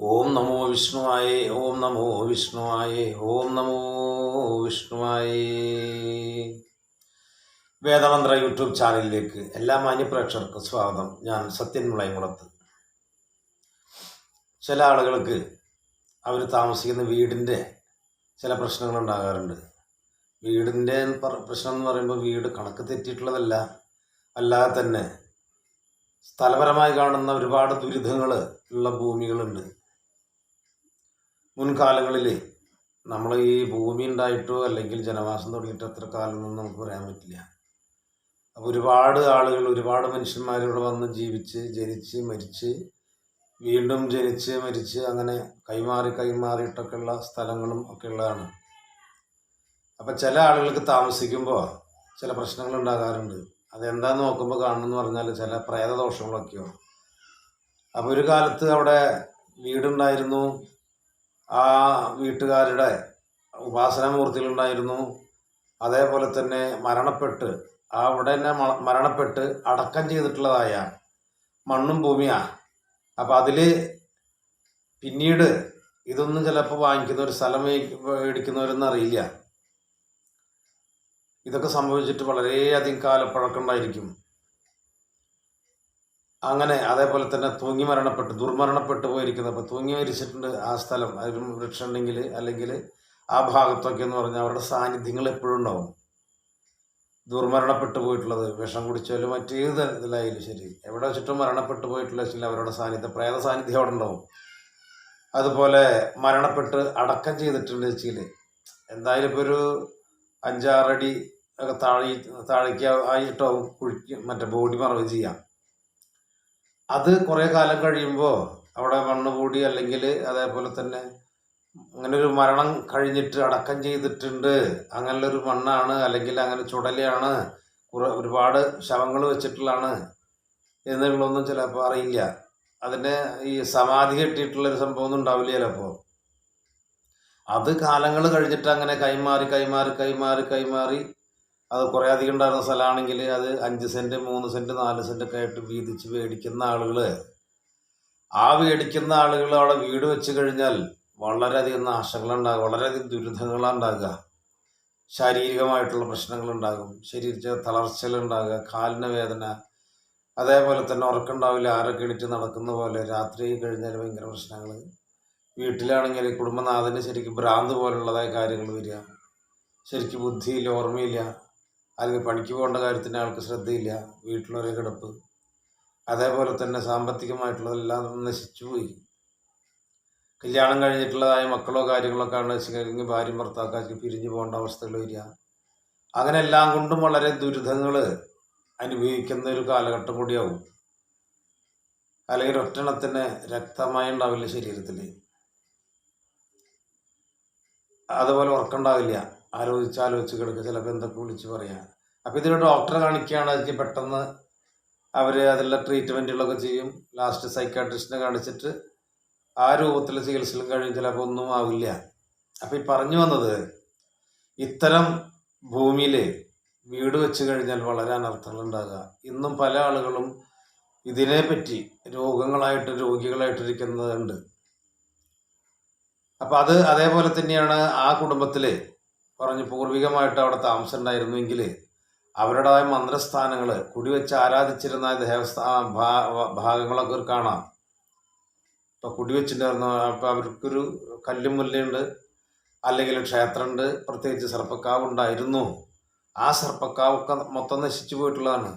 ഓം നമോ വിഷ്ണുവായേ ഓം നമോ വിഷ്ണുവായേ ഓം നമോ വിഷ്ണുവായേ. വേദമന്ത്ര YouTube ചാനലിലേക്ക് എല്ലാ മാന്യപ്രേക്ഷകർക്കും സ്വാഗതം. ഞാൻ സത്യൻ മുളയംകുളത്ത് ചില ആളുകൾക്ക് അവർ താമസിക്കുന്ന വീടിന്റെ ചില പ്രശ്നങ്ങൾ ഉണ്ടാകാറുണ്ട് വീടിന്റെ പ്രശ്നം എന്ന് പറയുമ്പോൾ വീട് കണക്ക് തെറ്റിയിട്ടുള്ളതല്ല. അല്ലാതെ തന്നെ സ്ഥലപരമായി കാണുന്ന ഒരുപാട് ദുരിതങ്ങൾ ഉള്ള ഭൂമികളുണ്ട്. മുൻകാലങ്ങളിൽ നമ്മൾ ഈ ഭൂമി ഉണ്ടായിട്ടോ അല്ലെങ്കിൽ ജനവാസം തുടങ്ങിയിട്ട് എത്ര കാലം എന്നൊന്നും നമുക്ക് പറയാൻ പറ്റില്ല. അപ്പോൾ ഒരുപാട് ആളുകൾ ഒരുപാട് മനുഷ്യന്മാർ ഇവിടെ വന്ന് ജീവിച്ച് ജനിച്ച് മരിച്ച് വീണ്ടും ജനിച്ച് മരിച്ച് അങ്ങനെ കൈമാറി കൈമാറിയിട്ടൊക്കെയുള്ള സ്ഥലങ്ങളും ഒക്കെ ഉള്ളതാണ്. അപ്പം ചില ആളുകൾക്ക് താമസിക്കുമ്പോൾ ചില പ്രശ്നങ്ങൾ ഉണ്ടാകാറുണ്ട്. അതെന്താന്ന് നോക്കുമ്പോൾ കാണുമെന്ന് പറഞ്ഞാൽ ചില പ്രേതദോഷങ്ങളൊക്കെയോ അപ്പോൾ ഒരു കാലത്ത് അവിടെ വീടുണ്ടായിരുന്നു. ആ വീട്ടുകാരുടെ ഉപാസനാമൂർത്തിയിലുണ്ടായിരുന്നു അതേപോലെ തന്നെ മരണപ്പെട്ട് ആ അവിടെ തന്നെ മരണപ്പെട്ട് അടക്കം ചെയ്തിട്ടുള്ളതായ മണ്ണും ഭൂമിയാ. അപ്പം അതിൽ പിന്നീട് ഇതൊന്നും ചിലപ്പോൾ വാങ്ങിക്കുന്ന ഒരു സ്ഥലം മേടി- മേടിക്കുന്നവരൊന്നും അറിയില്ല. ഇതൊക്കെ സംഭവിച്ചിട്ട് വളരെയധികം കാലപ്പഴക്കമുണ്ടായിരിക്കും അങ്ങനെ അതേപോലെ തന്നെ തൂങ്ങി മരണപ്പെട്ട് ദുർമരണപ്പെട്ട് പോയിരിക്കുന്നത്. അപ്പോൾ തൂങ്ങി മരിച്ചിട്ടുണ്ട് ആ സ്ഥലം. അതിലും വൃക്ഷം ഉണ്ടെങ്കിൽ അല്ലെങ്കിൽ ആ ഭാഗത്തൊക്കെ എന്ന് പറഞ്ഞാൽ അവരുടെ സാന്നിധ്യങ്ങൾ എപ്പോഴും ഉണ്ടാവും. ദുർമരണപ്പെട്ടു പോയിട്ടുള്ളത് വിഷം കുടിച്ചാലും മറ്റേത് ഇതിലായാലും ശരി. എവിടെ വെച്ചിട്ടും മരണപ്പെട്ടു പോയിട്ടുള്ള വെച്ചാൽ അവരുടെ സാന്നിധ്യം പ്രേത സാന്നിധ്യം അവിടെ ഉണ്ടാവും. അതുപോലെ മരണപ്പെട്ട് അടക്കം ചെയ്തിട്ടുണ്ട് വെച്ചാൽ എന്തായാലും ഇപ്പോൾ ഒരു അഞ്ചാറടി ഒക്കെ താഴെ താഴേക്ക് ആയിട്ടാവും കുഴിക്ക് മറ്റേ ബോഡി മറവ് ചെയ്യാം. അത് കുറേ കാലം കഴിയുമ്പോൾ അവിടെ മണ്ണ് കൂടി അല്ലെങ്കിൽ അതേപോലെ തന്നെ അങ്ങനെ ഒരു മരണം കഴിഞ്ഞിട്ട് അടക്കം ചെയ്തിട്ടുണ്ട്. അങ്ങനെയുള്ളൊരു മണ്ണാണ് അല്ലെങ്കിൽ അങ്ങനെ ചുടലയാണ്. ഒരുപാട് ശവങ്ങൾ വെച്ചിട്ടുള്ളതാണ് എന്നുള്ളതൊന്നും ചിലപ്പോൾ അറിയില്ല. അതിന്റെ ഈ സമാധി കെട്ടിയിട്ടുള്ള സംഭവമൊന്നും ഉണ്ടാവില്ല ചിലപ്പോൾ അത് കാലങ്ങൾ കഴിഞ്ഞിട്ട് അങ്ങനെ കൈമാറി കൈമാറി കൈമാറി കൈമാറി അത് കുറേ അധികം ഉണ്ടായിരുന്ന സ്ഥലമാണെങ്കിൽ അത് അഞ്ച് സെന്റ് മൂന്ന് സെന്റ് നാല് സെന്റൊക്കെ ആയിട്ട് വീതിച്ച് മേടിക്കുന്ന ആളുകൾ ആ മേടിക്കുന്ന ആളുകൾ അവിടെ വീട് വെച്ച് കഴിഞ്ഞാൽ വളരെയധികം നാശങ്ങളുണ്ടാകും വളരെയധികം ദുരിതങ്ങളാണ് ഉണ്ടാകുക ശാരീരികമായിട്ടുള്ള പ്രശ്നങ്ങളുണ്ടാകും ശരീരത്തിൽ തളർച്ചകളുണ്ടാകുക കാലിന് വേദന. അതേപോലെ തന്നെ ഉറക്കമുണ്ടാവില്ല ആരൊക്കെ എണീറ്റ് നടക്കുന്ന പോലെ രാത്രി കഴിഞ്ഞാൽ ഭയങ്കര പ്രശ്നങ്ങൾ വീട്ടിലാണെങ്കിൽ കുടുംബനാഥന് ശരിക്കും ഭ്രാന്ത് പോലുള്ളതായ കാര്യങ്ങൾ വരിക. ശരിക്കും ബുദ്ധിയില്ല ഓർമ്മയില്ല. അല്ലെങ്കിൽ പണിക്ക് പോകേണ്ട കാര്യത്തിന് ആൾക്ക് ശ്രദ്ധയില്ല വീട്ടിലൊരേ കിടപ്പ്. അതേപോലെ തന്നെ സാമ്പത്തികമായിട്ടുള്ളതെല്ലാം നശിച്ചു പോയി. കല്യാണം കഴിഞ്ഞിട്ടുള്ളതായ മക്കളോ കാര്യങ്ങളോ ആണ് വെച്ചെങ്കിൽ ഭാര്യ ഭർത്താക്കാർക്ക് പിരിഞ്ഞു പോകേണ്ട അവസ്ഥകൾ വരിക. അങ്ങനെ എല്ലാം കൊണ്ടും വളരെ ദുരിതങ്ങൾ അനുഭവിക്കുന്ന ഒരു കാലഘട്ടം കൂടിയാവും. അല്ലെങ്കിൽ ഒറ്റണത്തിന് രക്തമായി ഉണ്ടാവില്ല ശരീരത്തിൽ അതുപോലെ ഉറക്കമുണ്ടാവില്ല ആലോചിച്ച് ആലോചിച്ച് കിടക്കുക. ചിലപ്പോൾ എന്തൊക്കെ വിളിച്ച് പറയാം. അപ്പോൾ ഇതിലൊരു ഡോക്ടറെ കാണിക്കുകയാണെങ്കിൽ പെട്ടെന്ന് അവർ അതിലുള്ള ട്രീറ്റ്മെന്റുകളൊക്കെ ചെയ്യും. ലാസ്റ്റ് സൈക്കാട്രിസ്റ്റിനെ കാണിച്ചിട്ട് ആ രൂപത്തിൽ ചികിത്സയിലും കഴിയും. ചിലപ്പോൾ ഒന്നും ആവില്ല. അപ്പോൾ ഈ പറഞ്ഞു വന്നത് ഇത്തരം ഭൂമിയിൽ വീട് വെച്ച് കഴിഞ്ഞാൽ വളരെ അനർത്ഥങ്ങൾ ഉണ്ടാകുക. ഇന്നും പല ആളുകളും ഇതിനെപ്പറ്റി രോഗങ്ങളായിട്ട് രോഗികളായിട്ടിരിക്കുന്നുണ്ട് അപ്പം അത് അതേപോലെ തന്നെയാണ് ആ കുടുംബത്തിൽ പറഞ്ഞ് പൂർവികമായിട്ട് അവിടെ താമസം ഉണ്ടായിരുന്നുവെങ്കിൽ അവരുടേതായ മന്ത്രസ്ഥാനങ്ങൾ കുടിവെച്ച് ആരാധിച്ചിരുന്ന ദേവസ്ഥാന ഭാഗങ്ങളൊക്കെ ഒരു കാണാം. ഇപ്പം കുടിവെച്ചിട്ടുണ്ടായിരുന്നു. അപ്പം അവർക്കൊരു കല്ലും മുല്ലയുണ്ട് അല്ലെങ്കിൽ ക്ഷേത്രമുണ്ട് പ്രത്യേകിച്ച് സർപ്പക്കാവ് ഉണ്ടായിരുന്നു ആ സർപ്പക്കാവൊക്കെ മൊത്തം നശിച്ചു പോയിട്ടുള്ളതാണ്.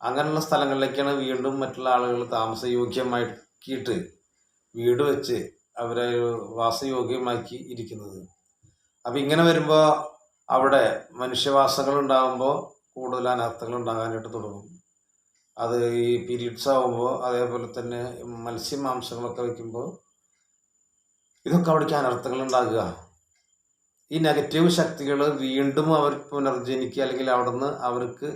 അങ്ങനെയുള്ള സ്ഥലങ്ങളിലേക്കാണ് വീണ്ടും മറ്റുള്ള ആളുകൾ താമസയോഗ്യമാക്കിയിട്ട് വീട് വെച്ച് അവരെ വാസയോഗ്യമാക്കി ഇരിക്കുന്നത്. അപ്പം ഇങ്ങനെ വരുമ്പോൾ അവിടെ മനുഷ്യവാസങ്ങൾ ഉണ്ടാകുമ്പോൾ കൂടുതൽ അനർത്ഥങ്ങൾ ഉണ്ടാകാനായിട്ട് തുടങ്ങും. അത് ഈ പീരീഡ്സ് ആകുമ്പോൾ അതേപോലെ തന്നെ മത്സ്യമാംസങ്ങളൊക്കെ വയ്ക്കുമ്പോൾ ഇതൊക്കെ അവിടേക്ക് അനർത്ഥങ്ങൾ ഉണ്ടാകുക ഈ നെഗറ്റീവ് ശക്തികൾ വീണ്ടും അവർ പുനർജനിക്കുക അല്ലെങ്കിൽ അവിടുന്ന് അവർക്ക്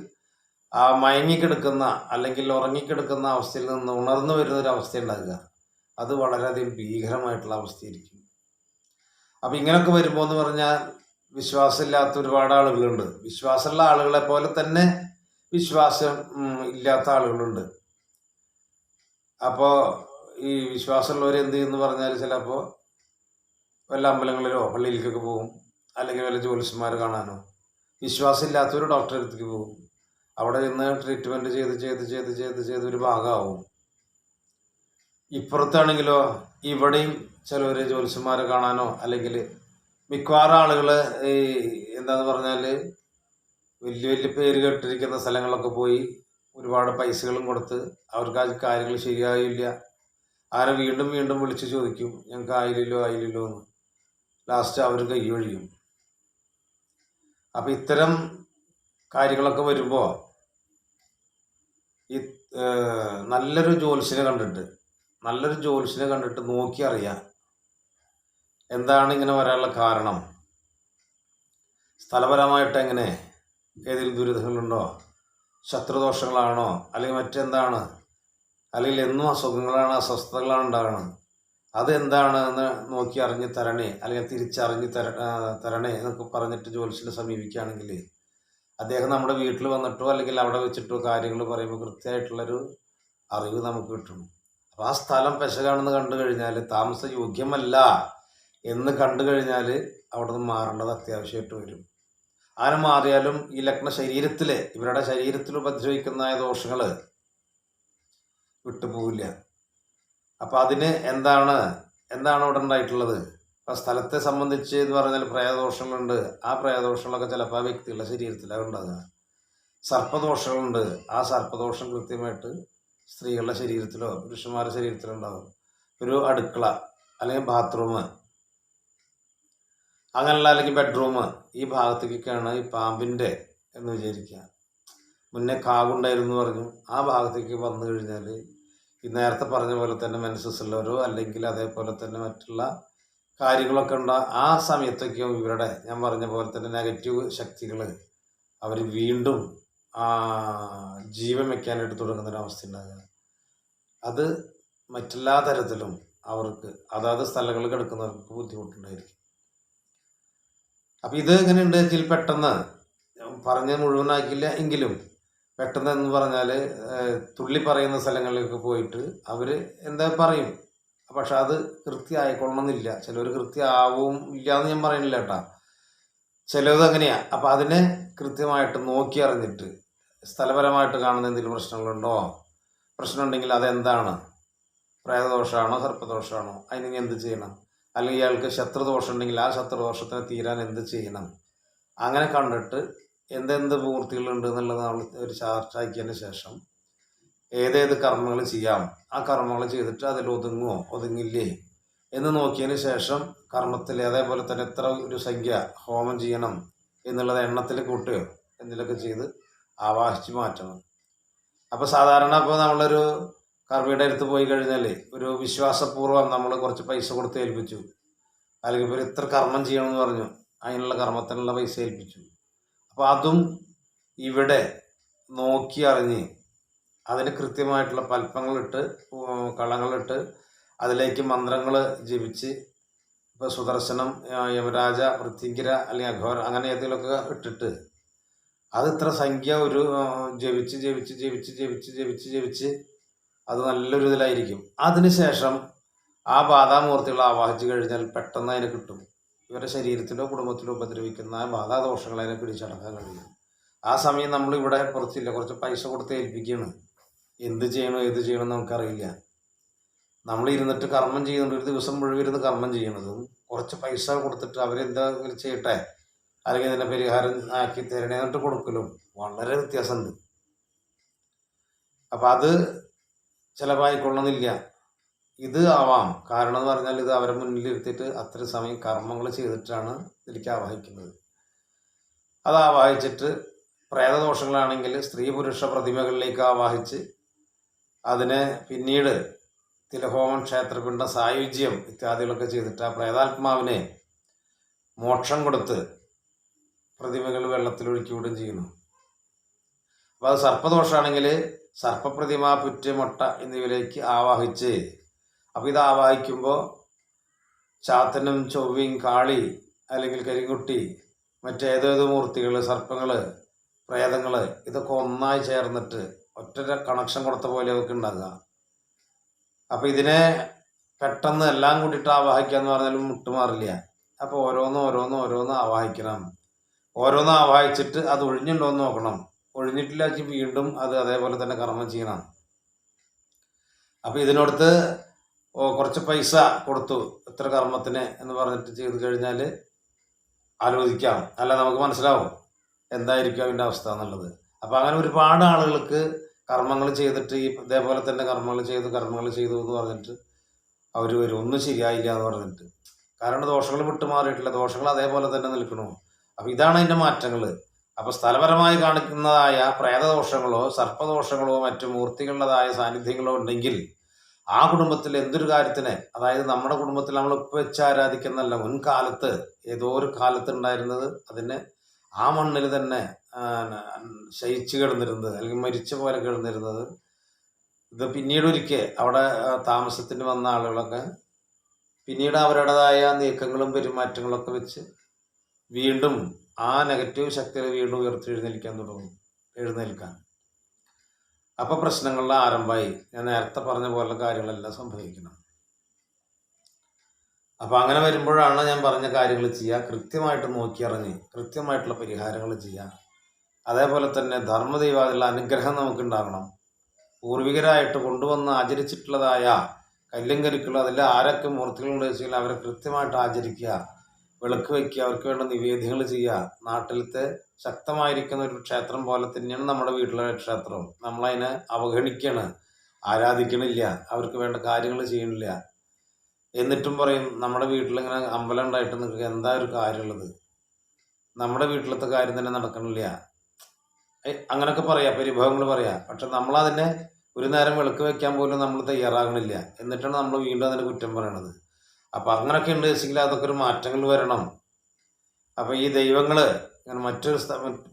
ആ മയങ്ങിക്കിടക്കുന്ന അല്ലെങ്കിൽ ഉറങ്ങിക്കിടക്കുന്ന അവസ്ഥയിൽ നിന്ന് ഉണർന്നു വരുന്ന ഒരു അവസ്ഥ ഉണ്ടാകുക അത് വളരെയധികം ഭീകരമായിട്ടുള്ള അവസ്ഥയായിരിക്കും. അപ്പം ഇങ്ങനെയൊക്കെ വരുമ്പോൾ എന്ന് പറഞ്ഞാൽ വിശ്വാസമില്ലാത്ത ഒരുപാട് ആളുകളുണ്ട്. വിശ്വാസമുള്ള ആളുകളെ പോലെ തന്നെ വിശ്വാസം ഇല്ലാത്ത ആളുകളുണ്ട്. അപ്പോൾ ഈ വിശ്വാസമുള്ളവർ എന്ത് ചെയ്യുന്നു പറഞ്ഞാൽ ചിലപ്പോൾ വല്ല അമ്പലങ്ങളിലോ പള്ളിയിലേക്കൊക്കെ പോകും. അല്ലെങ്കിൽ വല്ല ജ്യോതിഷന്മാർ കാണാനോ. വിശ്വാസമില്ലാത്തൊരു ഡോക്ടറെ അടുത്തേക്ക് പോകും. അവിടെ നിന്ന് ട്രീറ്റ്മെന്റ് ചെയ്ത് ചെയ്ത് ചെയ്ത് ചെയ്ത് ചെയ്ത് ഒരു ഭാഗമാവും. ഇപ്പുറത്താണെങ്കിലോ ഇവിടെയും ചിലവർ ജ്യോത്സ്യന്മാരെ കാണാനോ അല്ലെങ്കിൽ മിക്കവാറും ആളുകൾ ഈ എന്താന്ന് പറഞ്ഞാൽ വലിയ വലിയ പേര് കേട്ടിരിക്കുന്ന സ്ഥലങ്ങളൊക്കെ പോയി ഒരുപാട് പൈസകളും കൊടുത്ത് അവർക്ക് ആ കാര്യങ്ങൾ ശരിയായില്ല. ആരെ വീണ്ടും വീണ്ടും വിളിച്ച് ചോദിക്കും ഞങ്ങൾക്ക് ആയില്ലല്ലോ ആയില്ലല്ലോ എന്ന്. ലാസ്റ്റ് അവർ കൈയൊഴിയും അപ്പം ഇത്തരം കാര്യങ്ങളൊക്കെ വരുമ്പോൾ ഈ നല്ലൊരു ജ്യോത്സ്യനെ കണ്ടിട്ട് നല്ലൊരു ജ്യോതിഷനെ കണ്ടിട്ട് നോക്കി അറിയാം എന്താണ് ഇങ്ങനെ വരാനുള്ള കാരണം? സ്ഥലപരമായിട്ട് എങ്ങനെ? ഏതെങ്കിലും ദുരിതങ്ങളുണ്ടോ? ശത്രുദോഷങ്ങളാണോ? അല്ലെങ്കിൽ മറ്റെന്താണ്? അല്ലെങ്കിൽ എന്നും അസുഖങ്ങളാണ് അസ്വസ്ഥതകളാണ് ഉണ്ടാകുന്നത് അതെന്താണ് എന്ന് നോക്കി അറിഞ്ഞ് തരണേ അല്ലെങ്കിൽ തിരിച്ചറിഞ്ഞ് തര തരണേ എന്നൊക്കെ പറഞ്ഞിട്ട് ജ്യോതിഷനെ സമീപിക്കുകയാണെങ്കിൽ അദ്ദേഹം നമ്മുടെ വീട്ടിൽ വന്നിട്ടോ അല്ലെങ്കിൽ അവിടെ വെച്ചിട്ടോ കാര്യങ്ങൾ പറയുമ്പോൾ കൃത്യമായിട്ടുള്ളൊരു അറിവ് നമുക്ക് കിട്ടണം അപ്പോൾ ആ സ്ഥലം പെശകാണെന്ന് കണ്ടു കഴിഞ്ഞാൽ താമസ യോഗ്യമല്ല എന്ന് കണ്ടു കഴിഞ്ഞാൽ അവിടെ നിന്ന് മാറേണ്ടത് അത്യാവശ്യമായിട്ട് വരും. ആരും മാറിയാലും ഈ ലഗ്ന ശരീരത്തിൽ ഇവരുടെ ശരീരത്തിൽ ഉപദ്രവിക്കുന്ന ദോഷങ്ങൾ വിട്ടുപോകില്ല അപ്പം അതിന് എന്താണ് എന്താണ് ഇവിടെ ഉണ്ടായിട്ടുള്ളത്? ഇപ്പം സ്ഥലത്തെ സംബന്ധിച്ച് എന്ന് പറഞ്ഞാൽ പ്രയദോഷങ്ങളുണ്ട്. ആ പ്രയദോഷങ്ങളൊക്കെ ചിലപ്പോൾ ആ വ്യക്തികളുടെ ശരീരത്തിലാണ് ഉണ്ടാകുക സർപ്പദോഷങ്ങളുണ്ട്. ആ സർപ്പദോഷം കൃത്യമായിട്ട് സ്ത്രീകളുടെ ശരീരത്തിലോ പുരുഷന്മാരുടെ ശരീരത്തിലോ ഉണ്ടാവും. ഒരു അടുക്കള അല്ലെങ്കിൽ ബാത്റൂം അങ്ങനെയുള്ള അല്ലെങ്കിൽ ബെഡ്റൂം ഈ ഭാഗത്തേക്കൊക്കെയാണ് ഈ പാമ്പിന്റെ എന്ന് വിചാരിക്കുക. മുന്നേ കാവുണ്ടായിരുന്നു പറഞ്ഞു. ആ ഭാഗത്തേക്ക് വന്നു കഴിഞ്ഞാൽ ഈ നേരത്തെ പറഞ്ഞ പോലെ തന്നെ മെൻസസ് ഉള്ളവരോ അല്ലെങ്കിൽ അതേപോലെ തന്നെ മറ്റുള്ള കാര്യങ്ങളൊക്കെ ഉണ്ട ആ സമയത്തൊക്കെയും ഇവരുടെ ഞാൻ പറഞ്ഞ പോലെ തന്നെ നെഗറ്റീവ് ശക്തികൾ അവർ വീണ്ടും ജീവൻ വെക്കാനായിട്ട് തുടങ്ങുന്നൊരവസ്ഥ ഉണ്ടാകുക അത് മറ്റെല്ലാ തരത്തിലും അവർക്ക് അതാത് സ്ഥലങ്ങളിൽ കിടക്കുന്നവർക്ക് ബുദ്ധിമുട്ടുണ്ടായിരിക്കും. അപ്പം ഇത് എങ്ങനെയുണ്ട് വെച്ചാൽ പെട്ടെന്ന് പറഞ്ഞ് മുഴുവനാക്കില്ല എങ്കിലും പെട്ടെന്ന് എന്ന് പറഞ്ഞാൽ തുള്ളി പറയുന്ന സ്ഥലങ്ങളിലേക്ക് പോയിട്ട് അവർ എന്താ പറയും? പക്ഷെ അത് കൃത്യമായിക്കൊള്ളണമെന്നില്ല. ചിലർ കൃത്യമാവും ഇല്ല എന്ന് ഞാൻ പറയുന്നില്ല കേട്ടാ. ചിലത് അങ്ങനെയാ. അപ്പം അതിനെ കൃത്യമായിട്ട് നോക്കി അറിഞ്ഞിട്ട് സ്ഥലപരമായിട്ട് കാണുന്ന എന്തെങ്കിലും പ്രശ്നങ്ങളുണ്ടോ? പ്രശ്നമുണ്ടെങ്കിൽ അതെന്താണ്? പ്രേതദോഷമാണോ സർപ്പദോഷമാണോ അതിന് എന്ത് ചെയ്യണം? അല്ലെങ്കിൽ ഇയാൾക്ക് ശത്രുദോഷം ഉണ്ടെങ്കിൽ ആ ശത്രുദോഷത്തിന് തീരാൻ എന്ത് ചെയ്യണം? അങ്ങനെ കണ്ടിട്ട് എന്തെന്ത് മൂർത്തികളുണ്ട് എന്നുള്ളത് നമ്മൾ ഒരു ചാർട്ട് ആക്കിയതിന് ശേഷം ഏതേത് കർമ്മങ്ങൾ ചെയ്യാം? ആ കർമ്മങ്ങൾ ചെയ്തിട്ട് അതിൽ ഒതുങ്ങുമോ ഒതുങ്ങില്ലേ? എന്ന് നോക്കിയതിന് ശേഷം കർമ്മത്തിൽ അതേപോലെ തന്നെ എത്ര ഒരു സംഖ്യ ഹോമം ചെയ്യണം എന്നുള്ളത് എണ്ണത്തിൽ കൂട്ടുകയോ എന്തെങ്കിലുമൊക്കെ ചെയ്ത് ആവാഹിച്ച് മാറ്റണം അപ്പോൾ സാധാരണ ഇപ്പോൾ നമ്മളൊരു കർമ്മിയുടെ അടുത്ത് പോയി കഴിഞ്ഞാൽ ഒരു വിശ്വാസപൂർവം നമ്മൾ കുറച്ച് പൈസ കൊടുത്ത് ഏൽപ്പിച്ചു. അല്ലെങ്കിൽ ഇപ്പോൾ ഇത്ര കർമ്മം ചെയ്യണമെന്ന് പറഞ്ഞു അതിനുള്ള കർമ്മത്തിനുള്ള പൈസ ഏൽപ്പിച്ചു. അപ്പോൾ അതും ഇവിടെ നോക്കി അറിഞ്ഞ് അതിന് കൃത്യമായിട്ടുള്ള പൽപ്പങ്ങളിട്ട് കളങ്ങളിട്ട് അതിലേക്ക് മന്ത്രങ്ങൾ ജപിച്ച് ഇപ്പോൾ സുദർശനം യമരാജ വൃത്തിങ്കിര അല്ലെങ്കിൽ അഘോര അങ്ങനെ ഏതെങ്കിലുമൊക്കെ ഇട്ടിട്ട് അത് ഇത്ര സംഖ്യ ഒരു ജപിച്ച് ജപിച്ച് ജപിച്ച് ജപിച്ച് ജപിച്ച് ജപിച്ച് അത് നല്ലൊരു ഇതിലായിരിക്കും അതിനുശേഷം ആ ബാധാമൂർത്തികളെ ആവാഹിച്ച് കഴിഞ്ഞാൽ പെട്ടെന്ന് അതിനെ കിട്ടും. ഇവരുടെ ശരീരത്തിലോ കുടുംബത്തിലോ ഉപദ്രവിക്കുന്ന ആ ബാധാദോഷങ്ങളെ അതിനെ പിടിച്ചടക്കാൻ കഴിയും. ആ സമയം നമ്മൾ ഇവിടെ കുറച്ചില്ല കുറച്ച് പൈസ കൊടുത്ത് ഏൽപ്പിക്കുകയാണ്. എന്ത് ചെയ്യണോ ഏത് ചെയ്യണം എന്ന് നമുക്കറിയില്ല. നമ്മൾ ഇരുന്നിട്ട് കർമ്മം ചെയ്യുന്നുണ്ട്. ഒരു ദിവസം മുഴുവൻ ഇരുന്ന് കർമ്മം ചെയ്യണതും കുറച്ച് പൈസ കൊടുത്തിട്ട് അവരെന്തെങ്കിലും ചെയ്യട്ടെ? അല്ലെങ്കിൽ ഇതിന്റെ പരിഹാരം ആക്കി തരണേ എന്നിട്ട് കൊടുക്കലും. വളരെ വ്യത്യാസമുണ്ട്. അപ്പം അത് ചിലവായിക്കൊള്ളുന്നില്ല ഇത് ആവാം. കാരണം എന്ന് പറഞ്ഞാൽ ഇത് അവരെ മുന്നിലിരുത്തിയിട്ട് അത്ര സമയം കർമ്മങ്ങൾ ചെയ്തിട്ടാണ് ഇതിലേക്ക് ആവാഹിക്കുന്നത്. അത് ആവാഹിച്ചിട്ട് പ്രേതദോഷങ്ങളാണെങ്കിൽ സ്ത്രീ പുരുഷ പ്രതിമകളിലേക്ക് ആവാഹിച്ച് അതിനെ പിന്നീട് തിലഹോമം ക്ഷേത്രപിണ്ട സായുജ്യം ഇത്യാദികളൊക്കെ ചെയ്തിട്ട് ആ പ്രേതാത്മാവിനെ മോക്ഷം കൊടുത്ത് പ്രതിമകൾ വെള്ളത്തിലൊഴുക്കി വിടുകയും ചെയ്യുന്നു. അപ്പോൾ അത് സർപ്പദോഷമാണെങ്കിൽ സർപ്പപ്രതിമ പുറ്റ് മുട്ട എന്നിവയിലേക്ക് ആവാഹിച്ച് അപ്പോൾ ഇത് ആവാഹിക്കുമ്പോൾ ചാത്തനും ചൊവ്വയും കാളി അല്ലെങ്കിൽ കരിങ്കുട്ടി മറ്റേതേത് മൂർത്തികൾ സർപ്പങ്ങൾ പ്രേതങ്ങൾ ഇതൊക്കെ ഒന്നായി ചേർന്നിട്ട് ഒറ്റ കണക്ഷൻ കൊടുത്ത പോലെ അവർക്ക് ഉണ്ടാകുക അപ്പം ഇതിനെ പെട്ടെന്ന് എല്ലാം കൂട്ടിയിട്ട് ആവാഹിക്കുക എന്ന് പറഞ്ഞാലും മുട്ടുമാറില്ല. അപ്പോൾ ഓരോന്ന് ഓരോന്ന് ഓരോന്ന് ആവാഹിക്കണം. ഓരോന്ന് വായിച്ചിട്ട് അത് ഒഴിഞ്ഞുണ്ടോ എന്ന് നോക്കണം. ഒഴിഞ്ഞിട്ടില്ല വെച്ച് വീണ്ടും അത് അതേപോലെ തന്നെ കർമ്മം ചെയ്യണം. അപ്പോൾ ഇതിനടുത്ത് കുറച്ച് പൈസ കൊടുത്തു ഇത്ര കർമ്മത്തിന് എന്ന് പറഞ്ഞിട്ട് ചെയ്ത് കഴിഞ്ഞാൽ ആലോചിക്കാം. അല്ല നമുക്ക് മനസ്സിലാവും എന്തായിരിക്കും അതിന്റെ അവസ്ഥ എന്നുള്ളത്. അപ്പോൾ അങ്ങനെ ഒരുപാട് ആളുകൾക്ക് കർമ്മങ്ങൾ ചെയ്തിട്ട് ഈ ഇതേപോലെ തന്നെ കർമ്മങ്ങൾ ചെയ്തു കർമ്മങ്ങൾ ചെയ്തു എന്ന് പറഞ്ഞിട്ട് അവർ വരും. ഒന്നും ശരിയായില്ല എന്ന് പറഞ്ഞിട്ട്. കാരണം ദോഷങ്ങൾ വിട്ടുമാറിയിട്ടില്ല. ദോഷങ്ങൾ അതേപോലെ തന്നെ നിൽക്കണു. അപ്പം ഇതാണ് അതിന്റെ മാറ്റങ്ങൾ അപ്പോൾ സ്ഥലപരമായി കാണിക്കുന്നതായ പ്രേതദോഷങ്ങളോ സർപ്പദോഷങ്ങളോ മറ്റു മൂർത്തികളുടേതായ സാന്നിധ്യങ്ങളോ ഉണ്ടെങ്കിൽ ആ കുടുംബത്തിൽ എന്തൊരു കാര്യത്തിന് അതായത് നമ്മുടെ കുടുംബത്തിൽ നമ്മൾ ഇപ്പം വെച്ച് ആരാധിക്കുന്നല്ല മുൻകാലത്ത് ഏതോ ഒരു കാലത്ത് ഉണ്ടായിരുന്നത് അതിന് ആ മണ്ണിൽ തന്നെ ശയിച്ചു കിടന്നിരുന്നത് അല്ലെങ്കിൽ മരിച്ച പോലെ കിടന്നിരുന്നത്. ഇത് പിന്നീട് ഒരിക്കൽ അവിടെ താമസത്തിന് വന്ന ആളുകളൊക്കെ പിന്നീട് അവരുടേതായ നീക്കങ്ങളും പെരുമാറ്റങ്ങളൊക്കെ വെച്ച് വീണ്ടും ആ നെഗറ്റീവ് ശക്തികൾ വീണ്ടും ഉയർത്തെഴുന്നേൽക്കാൻ തുടങ്ങും. എഴുന്നേൽക്കാൻ. അപ്പോൾ പ്രശ്നങ്ങളുടെ ആരംഭമായി. ഞാൻ നേരത്തെ പറഞ്ഞ പോലുള്ള കാര്യങ്ങളെല്ലാം സംഭവിക്കണം. അപ്പോൾ അങ്ങനെ വരുമ്പോഴാണ് ഞാൻ പറഞ്ഞ കാര്യങ്ങൾ ചെയ്യുക. കൃത്യമായിട്ട് നോക്കിയറിഞ്ഞ് കൃത്യമായിട്ടുള്ള പരിഹാരങ്ങൾ ചെയ്യുക. അതേപോലെ തന്നെ ധർമ്മദൈവാദികളുടെ അനുഗ്രഹം നമുക്കുണ്ടാകണം പൂർവികരായിട്ട് കൊണ്ടുവന്ന് ആചരിച്ചിട്ടുള്ളതായ കല്ലും അതിൽ ആരൊക്കെ മൂർത്തികളുണ്ട് വെച്ചാൽ അവരെ കൃത്യമായിട്ട് ആചരിക്കുക. വിളക്ക് വയ്ക്കുക അവർക്ക് വേണ്ട നിവേദ്യങ്ങൾ ചെയ്യുക. നാട്ടിലത്തെ ശക്തമായിരിക്കുന്ന ഒരു ക്ഷേത്രം പോലെ തന്നെയാണ് നമ്മുടെ വീട്ടിലെ ക്ഷേത്രം നമ്മളതിനെ അവഗണിക്കുകയാണ് ആരാധിക്കണില്ല. അവർക്ക് വേണ്ട കാര്യങ്ങൾ ചെയ്യണില്ല എന്നിട്ടും പറയും നമ്മുടെ വീട്ടിലിങ്ങനെ അമ്പലം ഉണ്ടായിട്ട് നിങ്ങൾക്ക് എന്താ ഒരു കാര്യമുള്ളത്? നമ്മുടെ വീട്ടിലത്തെ കാര്യം തന്നെ നടക്കണില്ല. അങ്ങനൊക്കെ പറയാം പരിഭവങ്ങൾ പറയാം. പക്ഷെ നമ്മളതിനെ ഒരു നേരം വിളക്ക് വെക്കാൻ പോലും നമ്മൾ തയ്യാറാകണില്ല. എന്നിട്ടാണ് നമ്മൾ വീണ്ടും അതിനെ കുറ്റം പറയണത്. അപ്പം അങ്ങനെയൊക്കെ ഉണ്ട് വെച്ചെങ്കിൽ അതൊക്കെ ഒരു മാറ്റങ്ങൾ വരണം. അപ്പോൾ ഈ ദൈവങ്ങൾ ഇങ്ങനെ മറ്റൊരു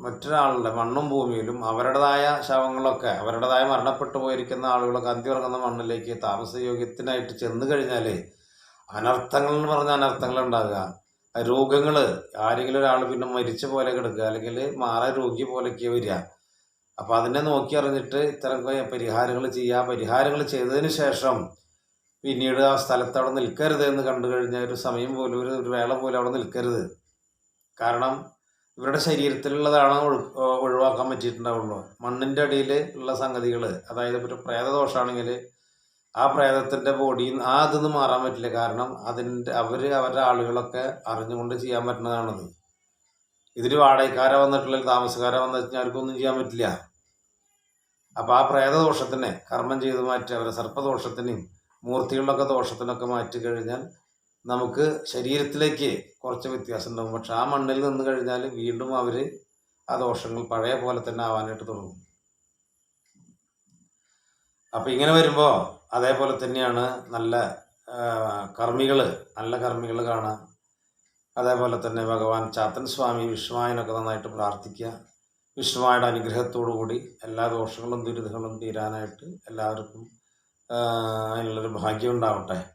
മറ്റൊരാളുടെ മണ്ണും ഭൂമിയിലും അവരുടേതായ ശവങ്ങളൊക്കെ അവരുടേതായ മരണപ്പെട്ടു പോയിരിക്കുന്ന ആളുകളൊക്കെ അന്തി ഉറങ്ങുന്ന മണ്ണിലേക്ക് താമസയോഗ്യത്തിനായിട്ട് ചെന്ന് കഴിഞ്ഞാൽ അനർത്ഥങ്ങൾ എന്ന് പറഞ്ഞ അനർത്ഥങ്ങൾ ഉണ്ടാകുക രോഗങ്ങൾ ആരെങ്കിലും ഒരാൾ പിന്നെ മരിച്ച പോലെ കിടക്കുക അല്ലെങ്കിൽ മാറ രോഗി പോലെയൊക്കെ വരിക. അപ്പോൾ അതിനെ നോക്കി അറിഞ്ഞിട്ട് ഇത്തരം പരിഹാരങ്ങൾ ചെയ്യുക പരിഹാരങ്ങൾ ചെയ്തതിന് ശേഷം പിന്നീട് ആ സ്ഥലത്ത് അവിടെ നിൽക്കരുത് എന്ന് കണ്ടു കഴിഞ്ഞാൽ ഒരു സമയം പോലും ഒരു ഒരു വേള പോലും അവിടെ നിൽക്കരുത്. കാരണം ഇവരുടെ ശരീരത്തിലുള്ളതാണ് ഒഴു- ഒഴിവാക്കാൻ പറ്റിയിട്ടുണ്ടാവുള്ളൂ. മണ്ണിന്റെ അടിയിൽ ഉള്ള സംഗതികൾ അതായത് ഒരു പ്രേതദോഷമാണെങ്കിൽ ആ പ്രേതത്തിന്റെ ബോഡിയിൽ ആ അതൊന്നും മാറാൻ പറ്റില്ല. കാരണം അതിന്റെ അവർ അവരുടെ ആളുകളൊക്കെ അറിഞ്ഞുകൊണ്ട് ചെയ്യാൻ പറ്റുന്നതാണത്. ഇതിൽ വാടകക്കാരെ വന്നിട്ടുള്ള താമസക്കാരെ വന്നു കഴിഞ്ഞാൽ അവർക്കൊന്നും ചെയ്യാൻ പറ്റില്ല. അപ്പോൾ ആ പ്രേതദോഷത്തിനെ കർമ്മം ചെയ്ത് മാറ്റി അവരെ സർപ്പദോഷത്തിനെയും മൂർത്തികളിലൊക്കെ ദോഷത്തിനൊക്കെ മാറ്റി കഴിഞ്ഞാൽ നമുക്ക് ശരീരത്തിലേക്ക് കുറച്ച് വ്യത്യാസം ഉണ്ടാകും പക്ഷെ ആ മണ്ണിൽ നിന്ന് കഴിഞ്ഞാൽ വീണ്ടും അവർ ആ ദോഷങ്ങൾ പഴയ പോലെ തന്നെ ആവാനായിട്ട് തുടങ്ങും. അപ്പം ഇങ്ങനെ വരുമ്പോൾ അതേപോലെ തന്നെയാണ് നല്ല കർമ്മികൾ നല്ല കർമ്മികൾ കാണുക അതേപോലെ തന്നെ ഭഗവാൻ ചാത്തൻ സ്വാമി വിഷ്ണുവായനൊക്കെ നന്നായിട്ട് പ്രാർത്ഥിക്കുക. വിഷ്ണുവായുടെ അനുഗ്രഹത്തോടു കൂടി എല്ലാ ദോഷങ്ങളും ദുരിതങ്ങളും തീരാനായിട്ട് എല്ലാവർക്കും അതിനുള്ളൊരു ഭാഗ്യം ഉണ്ടാവട്ടെ.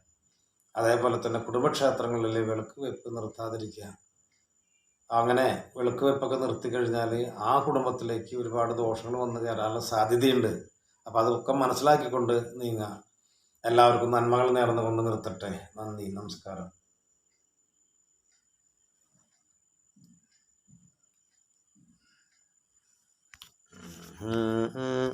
അതേപോലെ തന്നെ കുടുംബക്ഷേത്രങ്ങളിൽ വിളക്ക് വെപ്പ് നിർത്താതിരിക്കുക. അങ്ങനെ വിളക്ക് വെപ്പൊക്കെ നിർത്തി കഴിഞ്ഞാൽ ആ കുടുംബത്തിലേക്ക് ഒരുപാട് ദോഷങ്ങൾ വന്നു കയറാനുള്ള സാധ്യതയുണ്ട്. അപ്പോൾ അതൊക്കെ മനസ്സിലാക്കിക്കൊണ്ട് നീങ്ങുക. എല്ലാവർക്കും നന്മകൾ നേർന്നുകൊണ്ട് നിർത്തട്ടെ. നന്ദി. നമസ്കാരം. ഉം.